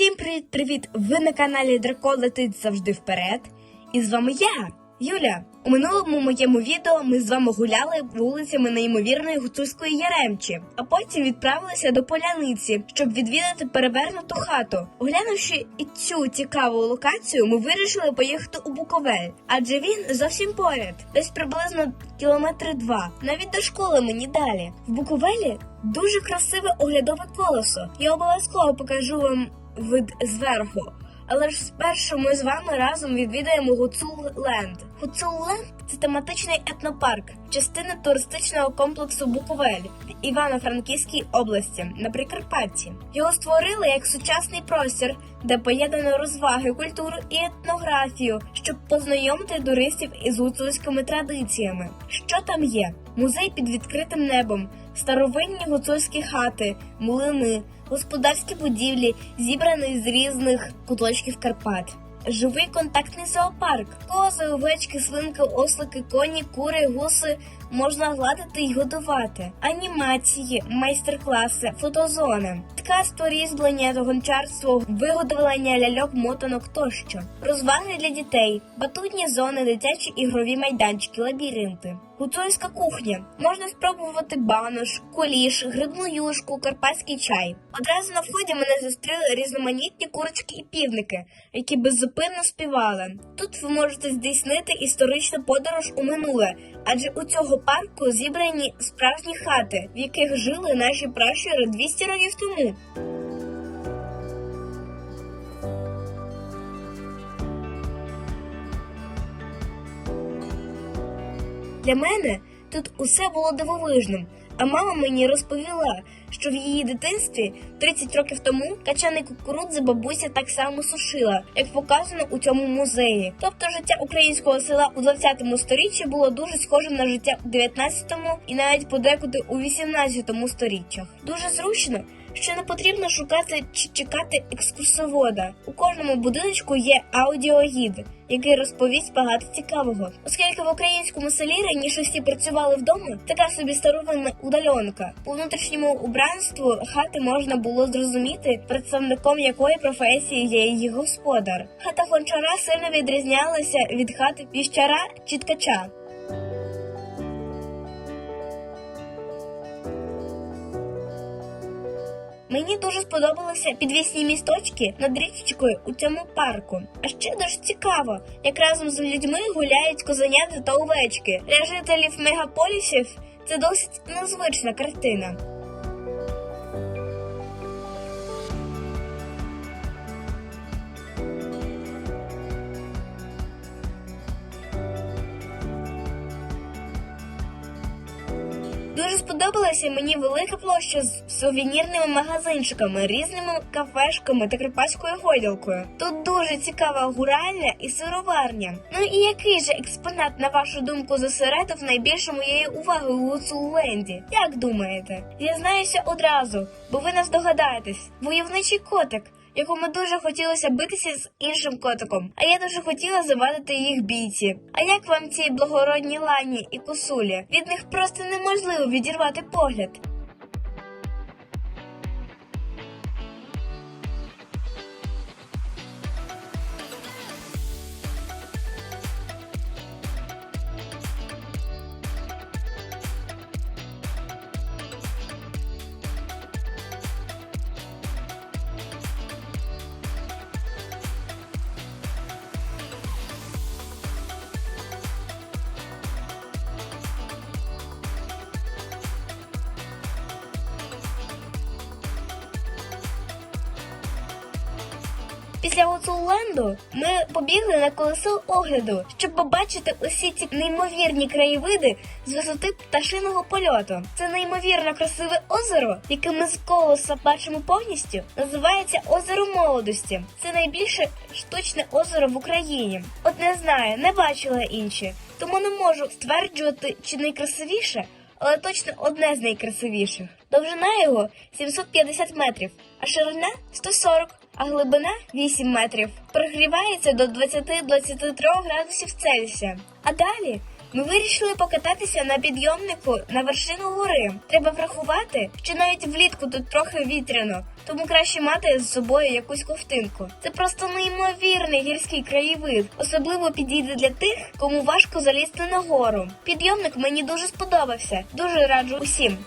Всім привіт-привіт! Ви на каналі Дракон летить завжди вперед. І з вами я, Юля. У минулому моєму відео ми з вами гуляли вулицями неймовірної гуцульської Яремчі, а потім відправилися до поляниці, щоб відвідати перевернуту хату. Оглянувши і цю цікаву локацію, ми вирішили поїхати у Буковель, адже він зовсім поряд, десь приблизно кілометри два. Навіть до школи мені далі. В Буковелі дуже красиве оглядове колесо. Я обов'язково покажу вам вид зверху. Але ж спершу ми з вами разом відвідаємо Гуцул-Ленд. Гуцул-Ленд – це тематичний етнопарк, частина туристичного комплексу Буковель в Івано-Франківській області на Прикарпатті. Його створили як сучасний простір, де поєднано розваги, культуру і етнографію, щоб познайомити туристів із гуцульськими традиціями. Що там є? Музей під відкритим небом, старовинні гуцульські хати, млини, господарські будівлі, зібрані з різних куточків Карпат. Живий контактний зоопарк, кози, овечки, свинки, ослики, коні, кури, гуси можна гладити й годувати. Анімації, майстер-класи, фотозони, ткацтво, різьблення, гончарство, виготовлення ляльок, мотанок тощо, розваги для дітей, батутні зони, дитячі ігрові майданчики, лабіринти. Гуцульська кухня. Можна спробувати банош, куліш, грибну юшку, карпатський чай. Одразу на вході мене зустріли різноманітні курочки і півники, які беззупинно співали. Тут ви можете здійснити історичну подорож у минуле, адже у цього парку зібрані справжні хати, в яких жили наші пращури 200 років тому. Для мене тут усе було дивовижним, а мама мені розповіла, що в її дитинстві 30 років тому качани кукурудзи бабуся так само сушила, як показано у цьому музеї. Тобто життя українського села у 20 сторіччі було дуже схожим на життя у 19-му і навіть подекуди у 18 сторіччях. Дуже зручно. Що не потрібно шукати чи чекати екскурсовода. У кожному будиночку є аудіогід, який розповість багато цікавого. Оскільки в українському селі раніше всі працювали вдома, така собі старовинна удальонка. По внутрішньому убранству хати можна було зрозуміти, представником якої професії є її господар. Хата гончара сильно відрізнялася від хати піщара чи ткача. Мені дуже сподобалися підвісні місточки над річечкою у цьому парку. А ще дуже цікаво, як разом з людьми гуляють козенята та овечки. Для жителів мегаполісів це досить незвична картина. Дуже сподобалася мені велика площа з сувенірними магазинчиками, різними кафешками та кріпацькою ходілкою. Тут дуже цікава гуральня і сироварня. Ну і який же експонат, на вашу думку, зосередив найбільше моєї уваги у Гуцулленді? Як думаєте? Дізнаюся одразу, бо ви не здогадаєтесь. Войовничий котик якому дуже хотілося битися з іншим котиком, а я дуже хотіла завадити їх бійці. А як вам ці благородні лані і косулі? Від них просто неможливо відірвати погляд. Після Гуцулленду ми побігли на колесо огляду, щоб побачити усі ці неймовірні краєвиди з висоти пташиного польоту. Це неймовірно красиве озеро, яке ми з колеса бачимо повністю, називається озеро молодості. Це найбільше штучне озеро в Україні. От не знаю, не бачила інші, тому не можу стверджувати, чи найкрасивіше, але точно одне з найкрасивіших. Довжина його 750 метрів, а ширина 140 а глибина 8 метрів. Прогрівається до 20-23 градусів Цельсія. А далі ми вирішили покататися на підйомнику на вершину гори. Треба врахувати, що навіть влітку тут трохи вітряно, тому краще мати з собою якусь ковтинку. Це просто неймовірний гірський краєвид, особливо підійде для тих, кому важко залізти на гору. Підйомник мені дуже сподобався. Дуже раджу усім.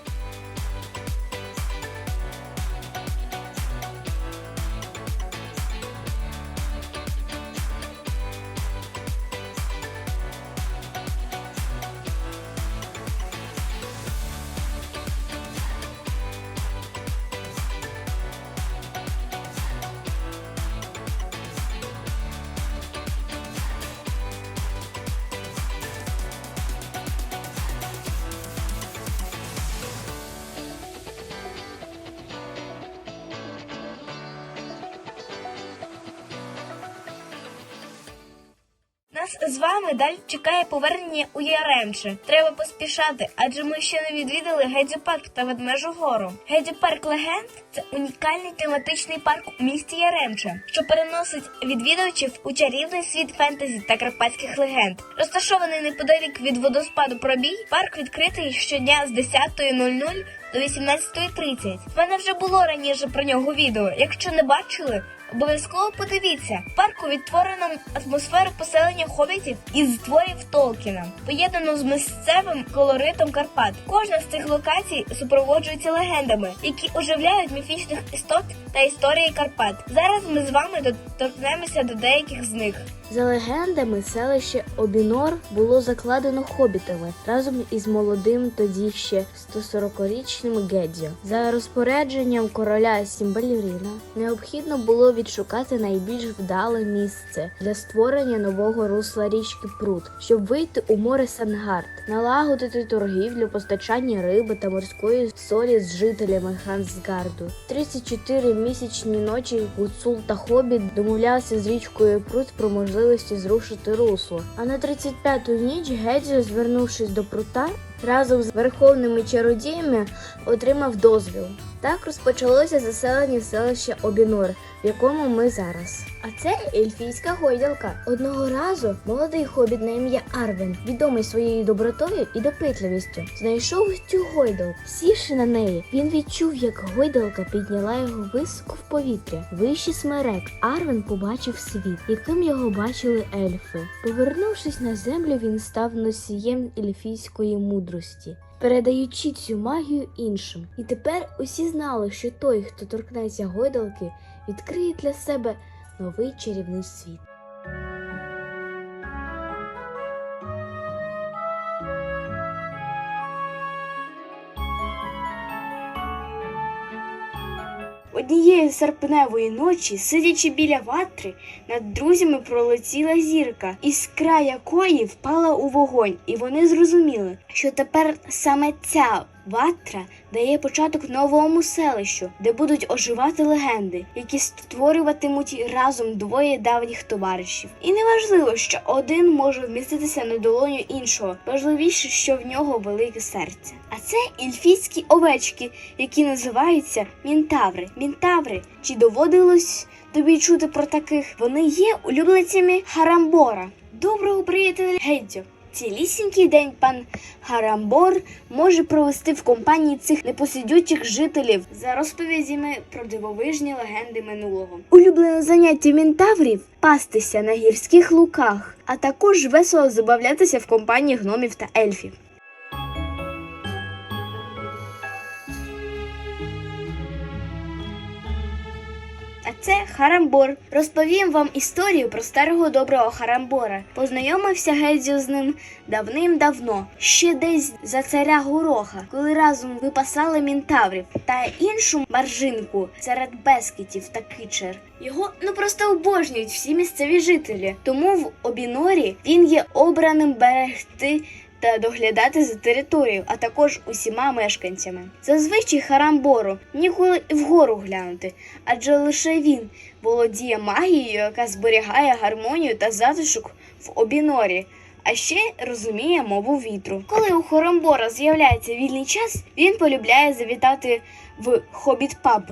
Нас з вами далі чекає повернення у Яремче. Треба поспішати, адже ми ще не відвідали Парк та Ведмежу Гору. Гедзю Парк Легенд це унікальний тематичний парк у місті Яремче, що переносить відвідувачів у чарівний світ фентезі та карпатських легенд. Розташований неподалік від водоспаду Пробій, парк відкритий щодня з 10.00 до 18.30. В мене вже було раніше про нього відео. Якщо не бачили, обов'язково подивіться. В парку відтворено атмосферу поселення хобітів із творів Толкіна, поєднано з місцевим колоритом Карпат. Кожна з цих локацій супроводжується легендами, які оживляють міфічних істот та історії Карпат. Зараз ми з вами доторкнемося до деяких з них. За легендами, селище Обінор було закладено хобітами разом із молодим тоді ще 140-річним Гедзьо. За розпорядженням короля Сімбаліріна необхідно було відшукати найбільш вдале місце для створення нового русла річки Прут, щоб вийти у море Сангард, налагодити торгівлю, постачання риби та морської солі з жителями Хансгарду. 34 місячні ночі Гуцул та Хобіт домовлялися з річкою Прут про можливості зрушити русло. А на 35-ту ніч Гедзьо, звернувшись до прута, разом з верховними чародіями отримав дозвіл. Так розпочалося заселення селища Обінор, в якому ми зараз. А це ельфійська гойдалка. Одного разу молодий хобіт на ім'я Арвен, відомий своєю добротою і допитливістю, знайшов цю гойдалку. Сівши на неї, він відчув, як гойдалка підняла його високо в повітря. Вище смерек Арвен побачив світ, яким його бачили ельфи. Повернувшись на землю, він став носієм ельфійської мудрості. Передаючи цю магію іншим, і тепер усі знали, що той, хто торкнеться гойдалки, відкриє для себе новий чарівний світ. Однієї серпневої ночі, сидячи біля ватри, над друзями пролетіла зірка, іскра якої впала у вогонь, і вони зрозуміли, що тепер саме ця ватра дає початок новому селищу, де будуть оживати легенди, які створюватимуть разом двоє давніх товаришів. І неважливо, що один може вміститися на долоню іншого, важливіше, що в нього велике серце. А це ільфійські овечки, які називаються мінтаври. Мінтаври, чи доводилось тобі чути про таких? Вони є улюбленцями Харамбора, доброго приятеля Гедзьо. Цілісінький день пан Харамбор може провести в компанії цих непосидючих жителів за розповідями про дивовижні легенди минулого. Улюблене заняття мінтаврів пастися на гірських луках, а також весело забавлятися в компанії гномів та ельфів. А це Харамбор. Розповім вам історію про старого доброго Харамбора. Познайомився Гедзю з ним давним-давно, ще десь за царя Гороха, коли разом випасали мінтаврів та іншу маржинку серед бескітів та кичер. Його ну просто обожнюють всі місцеві жителі. Тому в Обінорі він є обраним берегти та доглядати за територією, а також усіма мешканцями. Зазвичай Харамбору ніколи і вгору глянути, адже лише він володіє магією, яка зберігає гармонію та затишок в обінорі. А ще розуміє мову вітру. Коли у Хоромбора з'являється вільний час, він полюбляє завітати в Хобіт Паб,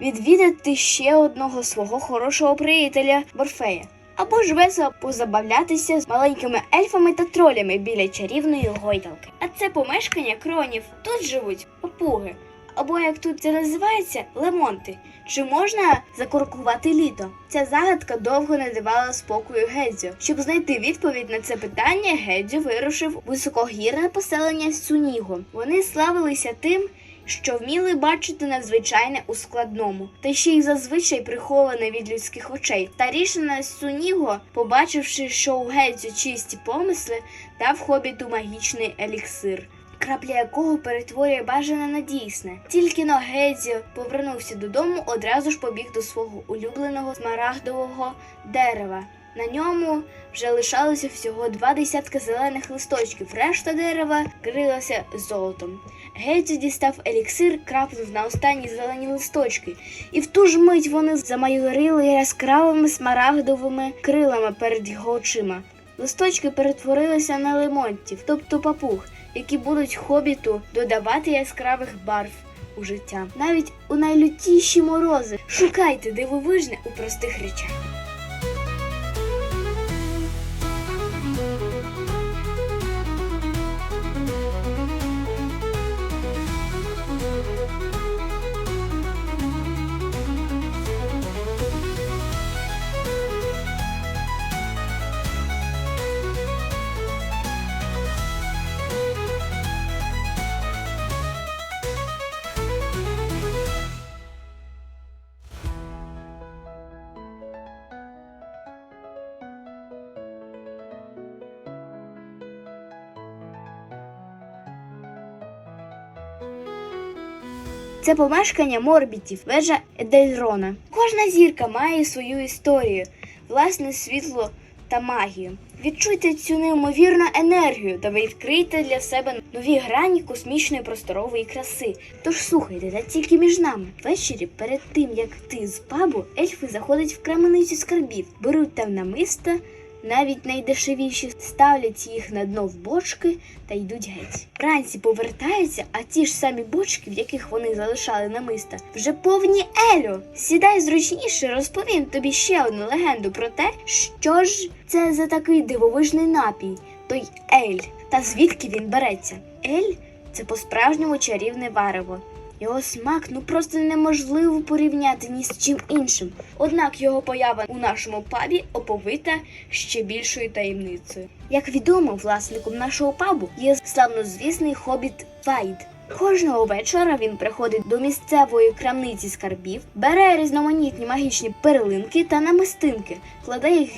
відвідати ще одного свого хорошого приятеля Борфея. Або ж весело позабавлятися з маленькими ельфами та тролями біля чарівної гойдалки. А це помешкання кронів. Тут живуть папуги. або як тут це називається, лемонти. Чи можна закуркувати літо? Ця загадка довго не давала спокою Гедзю. Щоб знайти відповідь на це питання, Гедзю вирушив високогірне поселення Суніго. Вони славилися тим, що вміли бачити надзвичайне у складному, та ще й зазвичай приховане від людських очей. Старішина Суніго, побачивши, що у Гедзю чисті помисли, дав хобіту магічний еліксир. Крапля якого перетворює бажане на дійсне. Тільки но Гедзіо повернувся додому, одразу ж побіг до свого улюбленого смарагдового дерева. На ньому вже лишалося всього два десятка зелених листочків. Решта дерева крилася золотом. Гедзю дістав еліксир, крапнув на останні зелені листочки, і в ту ж мить вони замайорили яскравими смарагдовими крилами перед його очима. Листочки перетворилися на лемонтів, тобто папуг, які будуть хобіту додавати яскравих барв у життя. Навіть у найлютіші морози шукайте дивовижне у простих речах. Це помешкання морбітів, вежа Едельрона. Кожна зірка має свою історію, власне світло та магію. Відчуйте цю неймовірну енергію та відкрийте для себе нові грані космічної просторової краси. Тож слухайте, та тільки між нами. Ввечері, перед тим як ти з пабу, ельфи заходять в крамницю скарбів, беруть там намиста, навіть найдешевіші, ставлять їх на дно в бочки та йдуть геть. Вранці повертаються, а ті ж самі бочки, в яких вони залишали намиста, вже повні елю. Сідай зручніше, розповім тобі ще одну легенду про те, що ж це за такий дивовижний напій, той ель, та звідки він береться. Ель це по-справжньому чарівне варево. Його смак ну просто неможливо порівняти ні з чим іншим. Однак його поява у нашому пабі оповита ще більшою таємницею. Як відомо, власником нашого пабу є славнозвісний хобіт Вайд. Кожного вечора він приходить до місцевої крамниці скарбів, бере різноманітні магічні перлинки та намистинки, кладе їх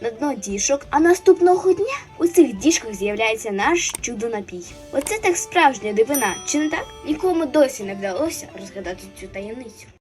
на дно діжок, а наступного дня у цих діжках з'являється наш чудо-напій. Оце так справжня дивина, чи не так? Нікому досі не вдалося розгадати цю таємницю.